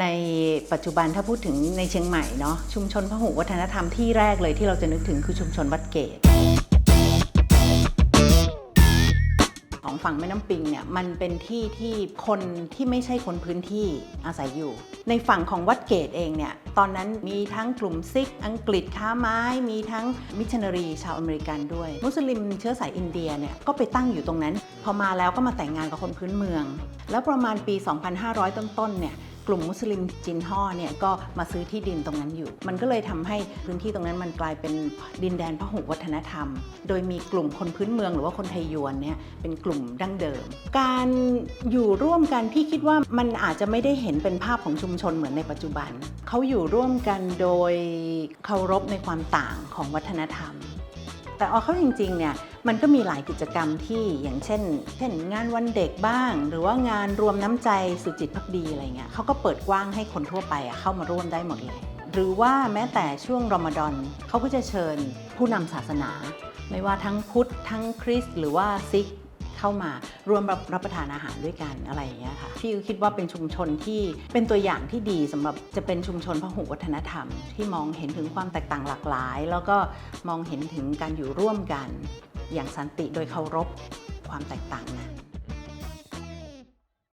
ในปัจจุบันถ้าพูดถึงในเชียงใหม่เนาะชุมชนพหุวัฒนธรรมที่แรกเลยที่เราจะนึกถึงคือชุมชนวัดเกตของฝั่งแม่น้ำปิงเนี่ยมันเป็นที่ที่คนที่ไม่ใช่คนพื้นที่อาศัยอยู่ ในฝั่งของวัดเกตเองเนี่ยตอนนั้นมีทั้งกลุ่มซิก อังกฤษค้าไม้ มีทั้งมิชชันนารีชาวอเมริกันด้วย มุสลิมเชื้อสายอินเดียเนี่ยก็ไปตั้งอยู่ตรงนั้น พอมาแล้วก็มาแต่งงานกับคนพื้นเมือง แล้วประมาณปี 2500 ต้นๆเนี่ย กลุ่มมุสลิมจินฮ่อเนี่ยก็มาซื้อที่ดินตรงนั้นอยู่ มันก็เลยทำให้พื้นที่ตรงนั้นมันกลายเป็นดินแดนพหุวัฒนธรรม โดยมีกลุ่มคนพื้นเมืองหรือว่าคนไทยยวนเนี่ยเป็นกลุ่มดั้งเดิม การอยู่ร่วมกันพี่คิดว่ามันอาจจะไม่ได้เห็นเป็นภาพของชุมชนเหมือนในปัจจุบัน เขาอยู่ร่วมกันโดยเคารพในความต่างของวัฒนธรรม แต่เอาเข้าจริงๆเนี่ยมันก็มีหลายกิจกรรมที่อย่างเช่น เช่น งานวันเด็กบ้าง หรือว่างานรวมน้ำใจสุจิตพักดีอะไรเงี้ยเขาก็เปิดกว้างให้คนทั่วไปเข้ามาร่วมได้หมดเลย หรือว่าแม้แต่ช่วงรอมฎอนเขาก็จะเชิญผู้นำศาสนา ไม่ว่าทั้งพุทธทั้งคริสต์หรือว่าซิก เข้ามาร่วมรับรับประทานอาหารด้วยกันอะไรอย่างเงี้ยค่ะพี่ก็คิดว่าเป็นชุมชนที่เป็นตัวอย่างที่ดีสำหรับจะเป็นชุมชนพหุวัฒนธรรม ที่มองเห็นถึงความแตกต่างหลากหลาย แล้วก็มองเห็นถึงการอยู่ร่วมกัน อย่างสันติโดยเคารพความแตกต่างนั้น